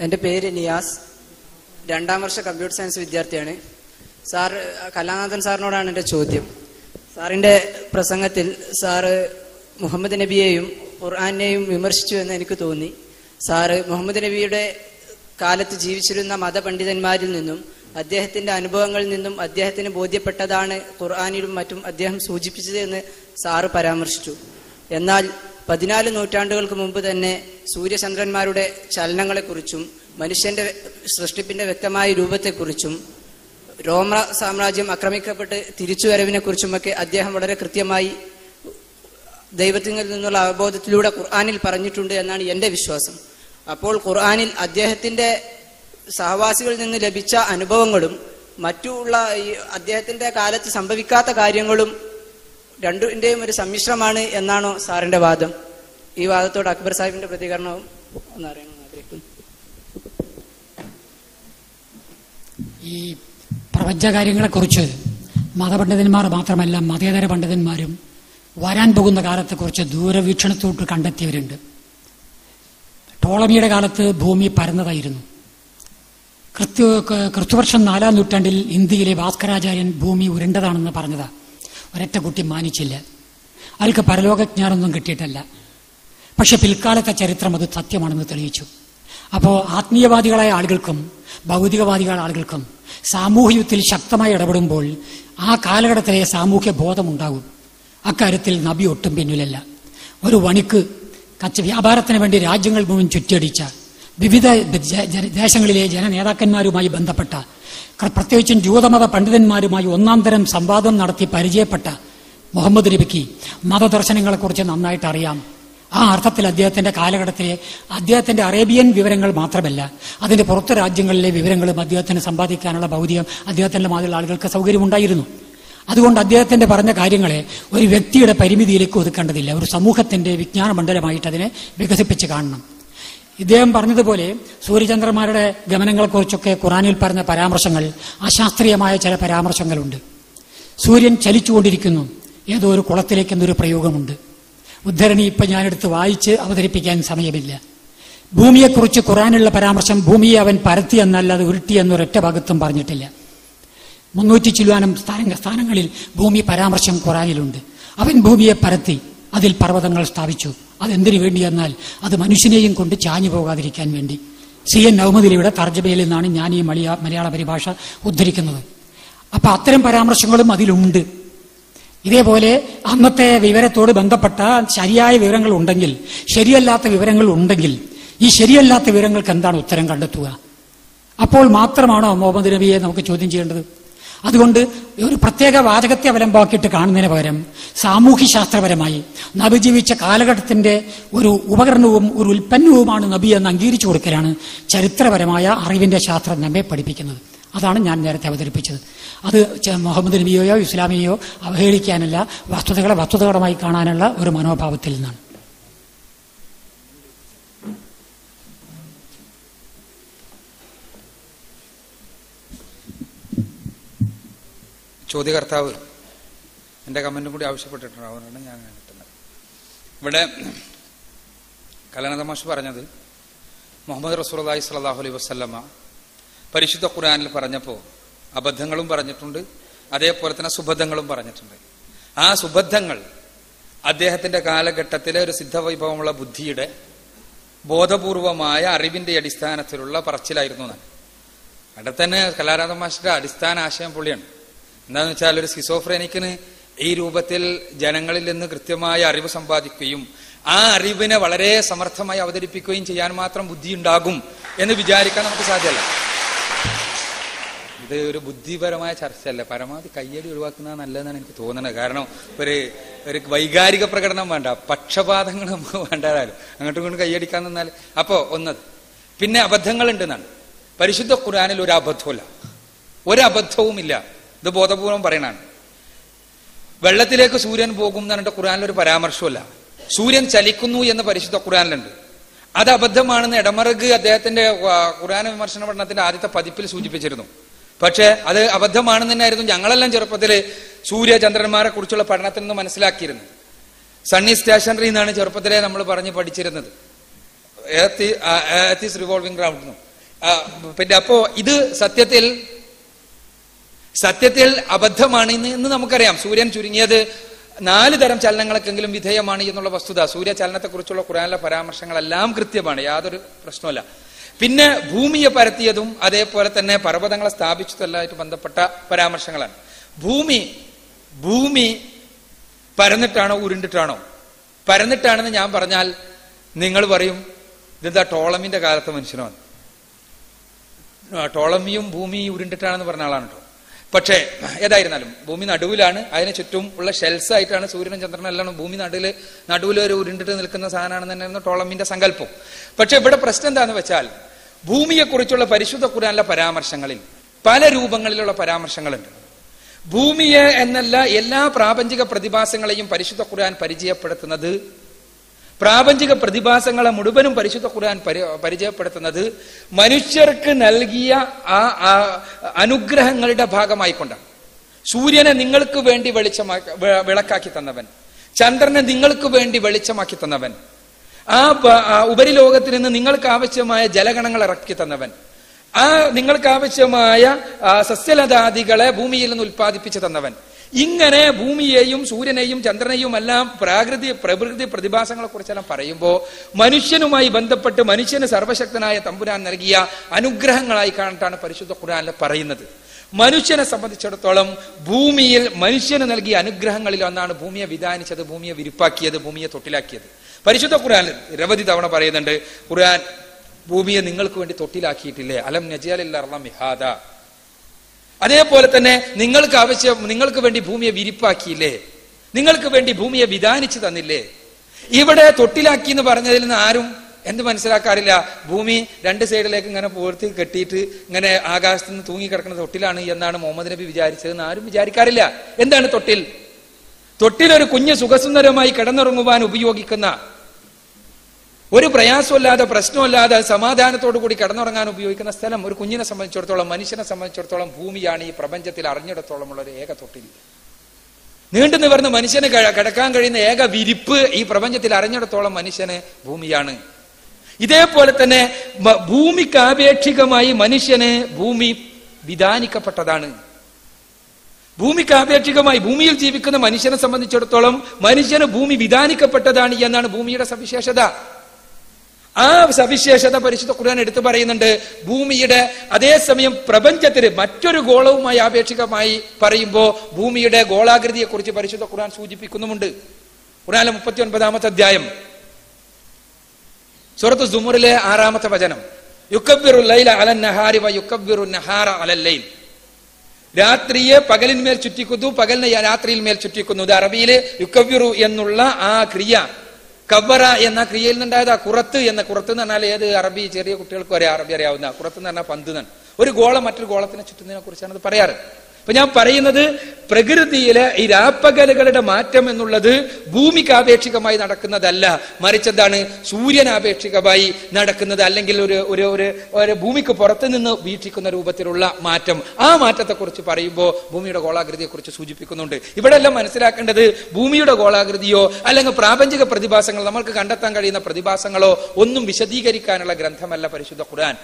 എന്റെ പേര് നിയാസ്. രണ്ടാം വർഷ കമ്പ്യൂട്ടർ സയൻസ് വിദ്യാർത്ഥിയാണ്. സാർ കലാനാഥൻ സാറിനോടാണ് എന്റെ ചോദ്യം. സാറിന്റെ പ്രസംഗത്തിൽ സാറ് മുഹമ്മദ് നബിയെയും ഖുർആാനെയും വിമർശിച്ചു എന്ന് എനിക്ക് തോന്നി. സാറ് മുഹമ്മദ് നബിയുടെ കാലത്ത് ജീവിച്ചിരുന്ന മതപണ്ഡിതന്മാരിൽ നിന്നും അദ്ദേഹത്തിന്റെ അനുഭവങ്ങളിൽ നിന്നും അദ്ദേഹത്തിന് ബോധ്യപ്പെട്ടതാണ് ഖുർആാനിലും മറ്റും അദ്ദേഹം സൂചിപ്പിച്ചത് എന്ന് സാറ് പരാമർശിച്ചു. എന്നാൽ പതിനാല് നൂറ്റാണ്ടുകൾക്ക് മുമ്പ് തന്നെ സൂര്യചന്ദ്രന്മാരുടെ ചലനങ്ങളെക്കുറിച്ചും മനുഷ്യന്റെ സൃഷ്ടിപ്പിന്റെ വ്യക്തമായ രൂപത്തെക്കുറിച്ചും റോമ സാമ്രാജ്യം ആക്രമിക്കപ്പെട്ട് തിരിച്ചുവരവിനെ കുറിച്ചുമൊക്കെ അദ്ദേഹം വളരെ കൃത്യമായി ദൈവത്തിൽ നിന്നുള്ള അവബോധത്തിലൂടെ ഖുർആാനിൽ പറഞ്ഞിട്ടുണ്ട് എന്നാണ് എന്റെ വിശ്വാസം. അപ്പോൾ ഖുർആാനിൽ അദ്ദേഹത്തിന്റെ സഹവാസികളിൽ നിന്ന് ലഭിച്ച അനുഭവങ്ങളും മറ്റുള്ള ഈ അദ്ദേഹത്തിന്റെ കാലത്ത് സംഭവിക്കാത്ത കാര്യങ്ങളും രണ്ടിന്റെയും ഒരു സമ്മിശ്രമാണ് എന്നാണോ സാറിന്റെ വാദം? ഈ വാദത്തോട് അക്ബർ സാഹിബിന്റെ പ്രതികരണവും ഒന്ന് അറിയണമെന്ന് ആഗ്രഹിക്കുന്നു. ഈ പ്രപഞ്ചകാര്യങ്ങളെക്കുറിച്ച് മതപണ്ഡിതന്മാർ മാത്രമല്ല മതേതര പണ്ഡിതന്മാരും വരാൻ പോകുന്ന കാലത്തെക്കുറിച്ച് ദൂരവീക്ഷണത്തോട്ട് കണ്ടെത്തിയവരുണ്ട്. ടോളമിയുടെ കാലത്ത് ഭൂമി പരന്നതായിരുന്നു. കൃത്യ ക്രിസ്തുവർഷം നാലാം നൂറ്റാണ്ടിൽ ഇന്ത്യയിലെ ഭാസ്കരാചാര്യൻ ഭൂമി ഉരുണ്ടതാണെന്ന് പറഞ്ഞതാ. ഒരൊറ്റ കുട്ടി മാനിച്ചില്ല. അയാൾക്ക് പരലോകജ്ഞാനൊന്നും കിട്ടിയിട്ടല്ല. പക്ഷെ പിൽക്കാലത്തെ ചരിത്രം അത് സത്യമാണെന്ന് തെളിയിച്ചു. അപ്പോൾ ആത്മീയവാദികളായ ആളുകൾക്കും ഭൗതികവാദികളായ ആളുകൾക്കും സാമൂഹ്യത്തിൽ ശക്തമായി ഇടപെടുമ്പോൾ ആ കാലഘട്ടത്തിലെ സാമൂഹ്യ ബോധമുണ്ടാകും. അക്കാര്യത്തിൽ നബി ഒട്ടും പിന്നിലല്ല. ഒരു വണിക്ക് കച്ച വ്യാപാരത്തിന് വേണ്ടി രാജ്യങ്ങൾ മുഴുവൻ ചുറ്റിയടിച്ച വിവിധ ദേശങ്ങളിലെ ജനനേതാക്കന്മാരുമായി ബന്ധപ്പെട്ട പ്രത്യേകിച്ചും ജൂതമത പണ്ഡിതന്മാരുമായി ഒന്നാം തരം സംവാദം നടത്തി പരിചയപ്പെട്ട മുഹമ്മദ് നബിക്ക് മതദർശനങ്ങളെക്കുറിച്ച് നന്നായിട്ട് അറിയാം. ആ അർത്ഥത്തിൽ അദ്ദേഹത്തിന്റെ കാലഘട്ടത്തിലെ അദ്ദേഹത്തിന്റെ അറേബ്യൻ വിവരങ്ങൾ മാത്രമല്ല അതിന്റെ പുറത്ത് രാജ്യങ്ങളിലെ വിവരങ്ങളും അദ്ദേഹത്തിന് സമ്പാദിക്കാനുള്ള ഭൗതികം അദ്ദേഹത്തിന്റെ മാതിരി ആളുകൾക്ക് സൗകര്യമുണ്ടായിരുന്നു. അതുകൊണ്ട് അദ്ദേഹത്തിന്റെ പറഞ്ഞ കാര്യങ്ങളെ ഒരു വ്യക്തിയുടെ പരിമിതിയിലേക്ക് ഒതുക്കേണ്ടതില്ല ഒരു സമൂഹത്തിന്റെ വിജ്ഞാന മണ്ഡലമായിട്ട് അതിനെ വികസിപ്പിച്ച് കാണണം. ഇദ്ദേഹം പറഞ്ഞതുപോലെ സൂര്യചന്ദ്രന്മാരുടെ ഗമനങ്ങളെക്കുറിച്ചൊക്കെ ഖുറാനിൽ പറഞ്ഞ പരാമർശങ്ങൾ അശാസ്ത്രീയമായ ചില പരാമർശങ്ങളുണ്ട്. സൂര്യൻ ചലിച്ചുകൊണ്ടിരിക്കുന്നു. ഏതോ ഒരു കുളത്തിലേക്ക് എന്നൊരു പ്രയോഗമുണ്ട്. ഉദ്ധരണി ഇപ്പൊ ഞാനെടുത്ത് വായിച്ച് അവതരിപ്പിക്കാൻ സമയമില്ല. ഭൂമിയെക്കുറിച്ച് ഖുറാനുള്ള പരാമർശം ഭൂമിയെ അവൻ പരത്തി എന്നല്ല അത് ഉരുട്ടി എന്നൊരൊറ്റ ഭാഗത്തും പറഞ്ഞിട്ടില്ല. മുന്നൂറ്റി ചില്ലുവാനും സ്ഥാന സ്ഥാനങ്ങളിൽ ഭൂമി പരാമർശം ഖുറാനിലുണ്ട്. അവൻ ഭൂമിയെ പരത്തി. അതിൽ പർവതങ്ങൾ സ്ഥാപിച്ചു. അതെന്തിനു വേണ്ടി എന്നാൽ അത് മനുഷ്യനെയും കൊണ്ട് ചാഞ്ഞു പോകാതിരിക്കാൻ വേണ്ടി. സി എൻ നവമതിലിയുടെ തർജമയിൽ നിന്നാണ് ഞാൻ ഈ മലയാ മലയാള പരിഭാഷ ഉദ്ധരിക്കുന്നത്. അപ്പൊ അത്തരം പരാമർശങ്ങളും അതിലുണ്ട്. ഇതേപോലെ അന്നത്തെ വിവരത്തോട് ബന്ധപ്പെട്ട ശരിയായ വിവരങ്ങൾ ഉണ്ടെങ്കിൽ ശരിയല്ലാത്ത വിവരങ്ങൾ ഉണ്ടെങ്കിൽ ഈ ശരിയല്ലാത്ത വിവരങ്ങൾക്ക് എന്താണ് ഉത്തരം കണ്ടെത്തുക? അപ്പോൾ മാത്രമാണോ മുഹമ്മദ് നബിയെ നമുക്ക് ചോദ്യം ചെയ്യേണ്ടത്? അതുകൊണ്ട് ഒരു പ്രത്യേക വാചകത്തെ അവലംബമാക്കിയിട്ട് കാണുന്നതിന് പകരം സാമൂഹ്യശാസ്ത്രപരമായി നബി ജീവിച്ച കാലഘട്ടത്തിന്റെ ഒരു ഉപകരണവും ഒരു ഉൽപ്പന്നവുമാണ് നബി എന്ന് അംഗീകരിച്ചു കൊടുക്കലാണ് ചരിത്രപരമായ അറിവിന്റെ ശാസ്ത്രം നമ്മെ പഠിപ്പിക്കുന്നത്. അതാണ് ഞാൻ നേരത്തെ അവതരിപ്പിച്ചത്. അത് മുഹമ്മദ് നബിയോയോ ഇസ്ലാമിയോ അവഹേളിക്കാനല്ല വസ്തുതകളെ വസ്തുതകളമായി കാണാനുള്ള ഒരു മനോഭാവത്തിൽ നിന്നാണ്. ചോദ്യകർത്താവ് എന്റെ കമന്റും കൂടി ആവശ്യപ്പെട്ടിട്ടുണ്ട് അതുകൊണ്ടാണ് ഞാൻ കിട്ടുന്നത്. ഇവിടെ കലനതമാഷ് മാഷ് പറഞ്ഞത് മുഹമ്മദ് റസൂലി സ്വല്ലല്ലാഹു അലൈ വസല്ലമ പരിശുദ്ധ ഖുർആാനിൽ പറഞ്ഞപ്പോൾ അബദ്ധങ്ങളും പറഞ്ഞിട്ടുണ്ട് അതേപോലെ തന്നെ സുബദ്ധങ്ങളും പറഞ്ഞിട്ടുണ്ട്. ആ സുബദ്ധങ്ങൾ അദ്ദേഹത്തിന്റെ കാലഘട്ടത്തിലെ ഒരു സിദ്ധവൈഭവമുള്ള ബുദ്ധിയുടെ ബോധപൂർവമായ അറിവിന്റെ അടിസ്ഥാനത്തിലുള്ള പറച്ചിലായിരുന്നു അവിടെ തന്നെ കലാരാധമാഷിന്റെ അടിസ്ഥാന ആശയം പുള്ളിയാണ് എന്താണെന്ന് വെച്ചാൽ ഒരു സിസോഫ്രേനിക്കിന് ഈ രൂപത്തിൽ ജനങ്ങളിൽ നിന്ന് കൃത്യമായ അറിവ് സമ്പാദിക്കുകയും ആ അറിവിനെ വളരെ സമർത്ഥമായി അവതരിപ്പിക്കുകയും ചെയ്യാൻ മാത്രം ബുദ്ധി ഉണ്ടാകും എന്ന് വിചാരിക്കാൻ നമുക്ക് സാധ്യമല്ല. ഇത് ഒരു ബുദ്ധിപരമായ ചർച്ചയല്ല. പരമാവധി കയ്യടി ഒഴിവാക്കുന്നത് നല്ലതെന്നാണ് എനിക്ക് തോന്നുന്നത്. കാരണം ഒരു ഒരു വൈകാരിക പ്രകടനം വേണ്ട. പക്ഷപാതങ്ങൾ നമുക്ക് വേണ്ടതായാലും അങ്ങോട്ടും ഇങ്ങോട്ടും കയ്യടിക്കാൻ നിന്നാൽ. അപ്പോ ഒന്നത്. പിന്നെ അബദ്ധങ്ങൾ ഉണ്ടെന്നാണ് പരിശുദ്ധ ഖുർആനിൽ ഒരു അബദ്ധമില്ല ഒരു അബദ്ധവുമില്ല. ഇത് ബോധപൂർവം പറയണാണ് വെള്ളത്തിലേക്ക് സൂര്യൻ പോകും എന്ന് പറഞ്ഞിട്ട് ഒരു പരാമർശമല്ല സൂര്യൻ ചലിക്കുന്നു എന്ന് പരിശുദ്ധ ഖുറാനിലുണ്ട് അത് അബദ്ധമാണെന്ന് ഇടമറുക് അദ്ദേഹത്തിന്റെ ഖുർആൻ വിമർശന പഠനത്തിന്റെ ആദ്യത്തെ പതിപ്പിൽ സൂചിപ്പിച്ചിരുന്നു. പക്ഷേ അത് അബദ്ധമാണെന്ന് തന്നെയായിരുന്നു ഞങ്ങളെല്ലാം ചെറുപ്പത്തിൽ സൂര്യ ചന്ദ്രന്മാരെ കുറിച്ചുള്ള പഠനത്തിൽ നിന്ന് മനസ്സിലാക്കിയിരുന്നത് സണ്ണി സ്റ്റേഷനറി എന്നാണ് ചെറുപ്പത്തിലെ നമ്മൾ പറഞ്ഞ് പഠിച്ചിരുന്നത്. റിവോൾവിംഗ് റൗണ്ട് പിന്നെ അപ്പോ ഇത് സത്യത്തിൽ സത്യത്തിൽ അബദ്ധമാണ് ഇന്ന് ഇന്ന് നമുക്കറിയാം. സൂര്യൻ ചുരുങ്ങിയത് നാല് തരം ചലനങ്ങൾക്കെങ്കിലും വിധേയമാണ് എന്നുള്ള വസ്തുത. സൂര്യചലനത്തെക്കുറിച്ചുള്ള ഖുറാനിലെ പരാമർശങ്ങളെല്ലാം കൃത്യമാണ്. യാതൊരു പ്രശ്നമല്ല പിന്നെ ഭൂമിയെ പരത്തിയതും അതേപോലെ തന്നെ പർവതങ്ങളെ സ്ഥാപിച്ചതല്ലായിട്ട് ബന്ധപ്പെട്ട പരാമർശങ്ങളാണ്. ഭൂമി ഭൂമി പരന്നിട്ടാണോ ഉരുണ്ടിട്ടാണോ? പരന്നിട്ടാണെന്ന് ഞാൻ പറഞ്ഞാൽ നിങ്ങൾ പറയും ഇതെന്താ ടോളമിന്റെ കാലത്തെ മനുഷ്യനാണ്? ടോളമിയും ഭൂമി ഉരുണ്ടിട്ടാണെന്ന് പറഞ്ഞ ആളാണ് കേട്ടോ പക്ഷേ ഏതായിരുന്നാലും ഭൂമി നടുവിലാണ്. അതിന് ചുറ്റും ഉള്ള ഷെൽസ് ആയിട്ടാണ് സൂര്യനും ചന്ദ്രനും എല്ലാം ഭൂമി നടുവിൽ നടുവിൽ ഒരു ഉരുണ്ടിട്ട് നിൽക്കുന്ന സാധനമാണെന്ന് തന്നെയായിരുന്നു ടോളമിന്റെ സങ്കല്പം. പക്ഷെ ഇവിടെ പ്രശ്നം എന്താന്ന് വെച്ചാൽ ഭൂമിയെക്കുറിച്ചുള്ള പരിശുദ്ധ ഖുരാനിലെ പരാമർശങ്ങളിൽ പല രൂപങ്ങളിലുള്ള പരാമർശങ്ങളുണ്ട്. ഭൂമിയെ എന്നല്ല എല്ലാ പ്രാപഞ്ചിക പ്രതിഭാസങ്ങളെയും പരിശുദ്ധ ഖുർആൻ പരിചയപ്പെടുത്തുന്നത് പ്രാപഞ്ചിക പ്രതിഭാസങ്ങളെ മുഴുവനും പരിശുദ്ധ ഖുർആൻ പരി പരിചയപ്പെടുത്തുന്നത് മനുഷ്യർക്ക് നൽകിയ ആ അനുഗ്രഹങ്ങളുടെ ഭാഗമായിക്കൊണ്ടാണ്. സൂര്യനെ നിങ്ങൾക്ക് വേണ്ടി വെളിച്ചമാക്കി വിളക്കാക്കി തന്നവൻ. ചന്ദ്രനെ നിങ്ങൾക്ക് വേണ്ടി വെളിച്ചമാക്കി തന്നവൻ. ആ ഉപരിലോകത്തിൽ നിന്ന് നിങ്ങൾക്ക് ആവശ്യമായ ജലഗണങ്ങൾ ഇറക്കി തന്നവൻ. ആ നിങ്ങൾക്ക് ആവശ്യമായ സസ്യലതാദികളെ ഭൂമിയിൽ നിന്ന് ഉൽപ്പാദിപ്പിച്ചു തന്നവൻ. ഇങ്ങനെ ഭൂമിയെയും സൂര്യനെയും ചന്ദ്രനെയും എല്ലാം പ്രാകൃതി പ്രകൃതി പ്രതിഭാസങ്ങളെ കുറിച്ചെല്ലാം പറയുമ്പോൾ മനുഷ്യനുമായി ബന്ധപ്പെട്ട് മനുഷ്യന് സർവശക്തനായ തമ്പുരാൻ നൽകിയ അനുഗ്രഹങ്ങളായി കാണിട്ടാണ് പരിശുദ്ധ ഖുർആനിൽ പറയുന്നത്. മനുഷ്യനെ സംബന്ധിച്ചിടത്തോളം ഭൂമിയിൽ മനുഷ്യന് നൽകിയ അനുഗ്രഹങ്ങളിൽ ഒന്നാണ് ഭൂമിയെ വിധാനിച്ചത് ഭൂമിയെ വിരിപ്പാക്കിയത് ഭൂമിയെ തൊട്ടിലാക്കിയത്. പരിശുദ്ധ ഖുർആൻ നിരവധി തവണ പറയുന്നുണ്ട് ഖുർആൻ ഭൂമിയെ നിങ്ങൾക്ക് വേണ്ടി തൊട്ടിലാക്കിയിട്ടില്ലേ? അലം നജിയാലില്ല മിഹാദ. അതേപോലെ തന്നെ നിങ്ങൾക്ക് ആവശ്യം നിങ്ങൾക്ക് വേണ്ടി ഭൂമിയെ വിരിപ്പാക്കിയില്ലേ? നിങ്ങൾക്ക് വേണ്ടി ഭൂമിയെ വിധാനിച്ചു തന്നില്ലേ? ഇവിടെ തൊട്ടിലാക്കി എന്ന് പറഞ്ഞതിൽ നിന്ന് ആരും എന്ത് മനസ്സിലാക്കാറില്ല. ഭൂമി രണ്ട് സൈഡിലേക്ക് ഇങ്ങനെ പൂർത്തി കെട്ടിയിട്ട് ഇങ്ങനെ ആകാശത്ത് നിന്ന് തൂങ്ങിക്കിടക്കുന്ന തൊട്ടിലാണ് എന്നാണ് മുഹമ്മദ് നബി വിചാരിച്ചതെന്ന് ആരും വിചാരിക്കാറില്ല. എന്താണ് തൊട്ടിൽ? തൊട്ടിൽ ഒരു കുഞ്ഞ് സുഖസുന്ദരമായി കിടന്നുറങ്ങുവാൻ ഉപയോഗിക്കുന്ന ഒരു പ്രയാസമില്ലാതെ പ്രശ്നമില്ലാതെ സമാധാനത്തോടു കൂടി കിടന്നുറങ്ങാൻ ഉപയോഗിക്കുന്ന സ്ഥലം ഒരു കുഞ്ഞിനെ സംബന്ധിച്ചിടത്തോളം മനുഷ്യനെ സംബന്ധിച്ചിടത്തോളം ഭൂമിയാണ് ഈ പ്രപഞ്ചത്തിൽ അറിഞ്ഞിടത്തോളം ഉള്ള ഒരു ഏക തൊട്ടിൽ. നീണ്ടു നിവർന്ന് മനുഷ്യന് കിടക്കാൻ കഴിയുന്ന ഏക വിരിപ്പ് ഈ പ്രപഞ്ചത്തിൽ അറിഞ്ഞിടത്തോളം മനുഷ്യന് ഭൂമിയാണ്. ഇതേപോലെ തന്നെ മ- ഭൂമിക്ക് ആപേക്ഷികമായി മനുഷ്യന് ഭൂമി വിധാനിക്കപ്പെട്ടതാണ്. ഭൂമിക്ക് ആപേക്ഷികമായി ഭൂമിയിൽ ജീവിക്കുന്ന മനുഷ്യനെ സംബന്ധിച്ചിടത്തോളം മനുഷ്യന് ഭൂമി വിധാനിക്കപ്പെട്ടതാണ് എന്നാണ് ഭൂമിയുടെ സവിശേഷത. ആ സവിശേഷത പരിശുദ്ധ ഖുർആൻ എടുത്തു പറയുന്നുണ്ട്. ഭൂമിയുടെ അതേസമയം പ്രപഞ്ചത്തിന് മറ്റൊരു ഗോളവുമായി ആപേക്ഷികമായി പറയുമ്പോൾ ഭൂമിയുടെ ഗോളാകൃതിയെ കുറിച്ച് പരിശുദ്ധ ഖുർആൻ സൂചിപ്പിക്കുന്നുമുണ്ട്. ഖുർആനിലെ മുപ്പത്തി ഒൻപതാമത്തെ അധ്യായം. സൂറത്ത് സുമുറിലെ ആറാമത്തെ വചനം. യുക്കബിറു ലൈല അലൻ നഹാരി വ നഹാറ അലൽ ലൈൽ. രാത്രിയെ പകലിന്മേൽ ചുറ്റിക്കുന്നു പകലിനെ രാത്രിയിൽ മേൽ ചുറ്റിക്കുന്നു. ഇത് അറബിയിലെ യുക്കവ്യുറു എന്നുള്ള ആ ക്രിയ. കവറ എന്ന ക്രിയയിൽ നിന്നുണ്ടായത് ആ കുറത്ത് എന്ന കുറത്ത് എന്ന് പറഞ്ഞാൽ ഏത് അറബി ചെറിയ കുട്ടികൾക്ക് വരെ അറബി അറിയാവുന്ന കുറത്ത് എന്ന് പറഞ്ഞാൽ പന്ത് ഒരു ഗോളം മറ്റൊരു ഗോളത്തിനെ ചുറ്റുന്നതിനെ കുറിച്ചാണ് അത് പറയാറ്. അപ്പൊ ഞാൻ പറയുന്നത് പ്രകൃതിയിലെ ഈ രാപ്പകലുകളുടെ മാറ്റം എന്നുള്ളത് ഭൂമിക്ക് ആപേക്ഷികമായി നടക്കുന്നതല്ല. മറിച്ചെന്താണ്? സൂര്യനാപേക്ഷികമായി നടക്കുന്നത് അല്ലെങ്കിൽ ഒരു ഒരു ഒരു ഒരു ഭൂമിക്ക് പുറത്തു നിന്ന് വീക്ഷിക്കുന്ന രൂപത്തിലുള്ള മാറ്റം. ആ മാറ്റത്തെക്കുറിച്ച് പറയുമ്പോൾ ഭൂമിയുടെ ഗോളാകൃതിയെക്കുറിച്ച് സൂചിപ്പിക്കുന്നുണ്ട്. ഇവിടെ എല്ലാം മനസ്സിലാക്കേണ്ടത് ഭൂമിയുടെ ഗോളാകൃതിയോ അല്ലെങ്കിൽ പ്രാപഞ്ചിക പ്രതിഭാസങ്ങൾ നമ്മൾക്ക് കണ്ടെത്താൻ കഴിയുന്ന പ്രതിഭാസങ്ങളോ ഒന്നും വിശദീകരിക്കാനുള്ള ഗ്രന്ഥമല്ല പരിശുദ്ധ ഖുർആൻ.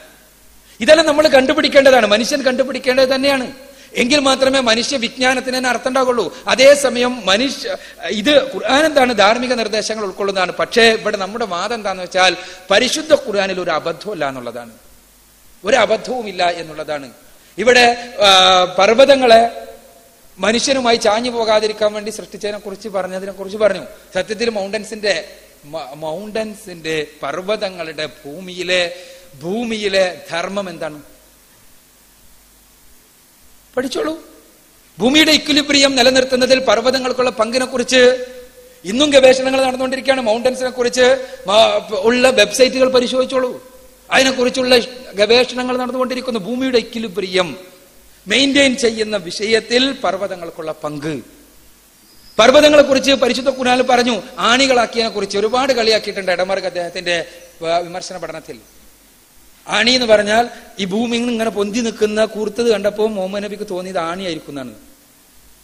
ഇതെല്ലാം നമ്മൾ കണ്ടുപിടിക്കേണ്ടതാണ്. മനുഷ്യൻ കണ്ടുപിടിക്കേണ്ടത് തന്നെയാണ്. എങ്കിൽ മാത്രമേ മനുഷ്യ വിജ്ഞാനത്തിന് തന്നെ അർത്ഥം ഉണ്ടാകുള്ളൂ അതേസമയം മനുഷ്യ ഇത് ഖുർആൻ എന്താണ്? ധാർമ്മിക നിർദ്ദേശങ്ങൾ ഉൾക്കൊള്ളുന്നതാണ്. പക്ഷേ ഇവിടെ നമ്മുടെ വാദം എന്താന്ന് വെച്ചാൽ പരിശുദ്ധ ഖുർആാനിൽ ഒരു അബദ്ധമില്ല എന്നുള്ളതാണ്. ഒരു അബദ്ധവുമില്ല എന്നുള്ളതാണ്. ഇവിടെ പർവതങ്ങളെ മനുഷ്യനുമായി ചാഞ്ഞു പോകാതിരിക്കാൻ വേണ്ടി സൃഷ്ടിച്ചതിനെ കുറിച്ച് പറഞ്ഞതിനെ കുറിച്ച് പറഞ്ഞു. സത്യത്തിൽ മൗണ്ടൻസിന്റെ മൗണ്ടൻസിന്റെ പർവതങ്ങളുടെ ഭൂമിയിലെ ഭൂമിയിലെ ധർമ്മം എന്താണ്? പഠിച്ചോളൂ. ഭൂമിയുടെ ഇക്വിലിബ്രിയം നിലനിർത്തുന്നതിൽ പർവതങ്ങൾക്കുള്ള പങ്കിനെ കുറിച്ച് ഇന്നും ഗവേഷണങ്ങൾ നടന്നുകൊണ്ടിരിക്കുകയാണ്. മൗണ്ടൻസിനെ കുറിച്ച് ഉള്ള വെബ്സൈറ്റുകൾ പരിശോധിച്ചോളൂ. അതിനെക്കുറിച്ചുള്ള ഗവേഷണങ്ങൾ നടന്നുകൊണ്ടിരിക്കുന്നു. ഭൂമിയുടെ ഇക്വിലിബ്രിയം മെയിന്റെയിൻ ചെയ്യുന്ന വിഷയത്തിൽ പർവതങ്ങൾക്കുള്ള പങ്ക്. പർവതങ്ങളെ കുറിച്ച് പരിശുദ്ധ കുനാൽ പറഞ്ഞു ആണികളാക്കിയതിനെ കുറിച്ച് ഒരുപാട് കളിയാക്കിയിട്ടുണ്ട് ഇടമർഗ് അദ്ദേഹത്തിന്റെ വിമർശന പഠനത്തിൽ. ആണി എന്ന് പറഞ്ഞാൽ ഈ ഭൂമി ഇങ്ങനെ പൊന്തി നിൽക്കുന്ന കൂർത്തത് കണ്ടപ്പോൾ മുഹമ്മദ് നബിക്ക് തോന്നിയത് ആണിയായിരിക്കും എന്നാണ്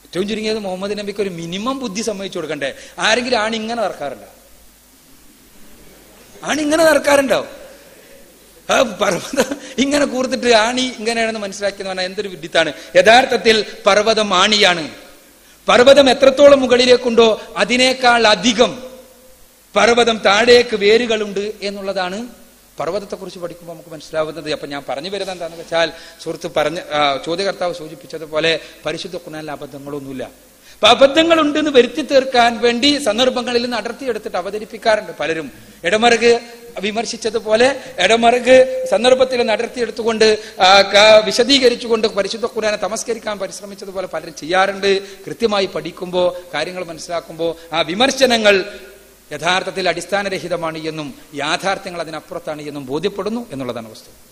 ഏറ്റവും ചുരുങ്ങിയത് മുഹമ്മദ് നബിക്ക് ഒരു മിനിമം ബുദ്ധി സമ്മതിച്ചു കൊടുക്കണ്ടേ? ആരെങ്കിലും ആണി ഇങ്ങനെ നടക്കാറുണ്ടോ? ആണി ഇങ്ങനെ നടക്കാറുണ്ടോ? പർവതം ഇങ്ങനെ കൂർത്തിട്ട് ആണി ഇങ്ങനെയാണെന്ന് മനസ്സിലാക്കിയെന്ന് പറഞ്ഞാൽ എന്തൊരു വിദ്യത്താണ് യഥാർത്ഥത്തിൽ പർവതം ആണിയാണ്. പർവതം എത്രത്തോളം മുകളിലേക്കുണ്ടോ അതിനേക്കാൾ അധികം പർവതം താഴേക്ക് വേരുകളുണ്ട് എന്നുള്ളതാണ് പർവതത്തെക്കുറിച്ച് പഠിക്കുമ്പോൾ നമുക്ക് മനസ്സിലാവുന്നത് അപ്പം ഞാൻ പറഞ്ഞു വരുന്നത് എന്താണെന്ന് വെച്ചാൽ സുഹൃത്ത് പറഞ്ഞ ചോദ്യകർത്താവ് സൂചിപ്പിച്ചതുപോലെ പരിശുദ്ധ കുണാലിൽ അബദ്ധങ്ങളൊന്നുമില്ല. അപ്പൊ അബദ്ധങ്ങൾ ഉണ്ടെന്ന് വരുത്തി തീർക്കാൻ വേണ്ടി സന്ദർഭങ്ങളിൽ നിന്ന് അടർത്തിയെടുത്തിട്ട് അവതരിപ്പിക്കാറുണ്ട് പലരും. ഇടമറുക് വിമർശിച്ചതുപോലെ ഇടമറുക് സന്ദർഭത്തിൽ നിന്ന് അടർത്തിയെടുത്തുകൊണ്ട് വിശദീകരിച്ചുകൊണ്ട് പരിശുദ്ധ ഖുർആനെ തമസ്കരിക്കാൻ പരിശ്രമിച്ചതുപോലെ പലരും ചെയ്യാറുണ്ട്. കൃത്യമായി പഠിക്കുമ്പോൾ കാര്യങ്ങൾ മനസ്സിലാക്കുമ്പോൾ ആ വിമർശനങ്ങൾ യഥാർത്ഥത്തിൽ അടിസ്ഥാനരഹിതമാണ് എന്നും യാഥാർത്ഥ്യങ്ങൾ അതിനപ്പുറത്താണ് എന്നും ബോധ്യപ്പെടുന്നു എന്നുള്ളതാണ് വസ്തു.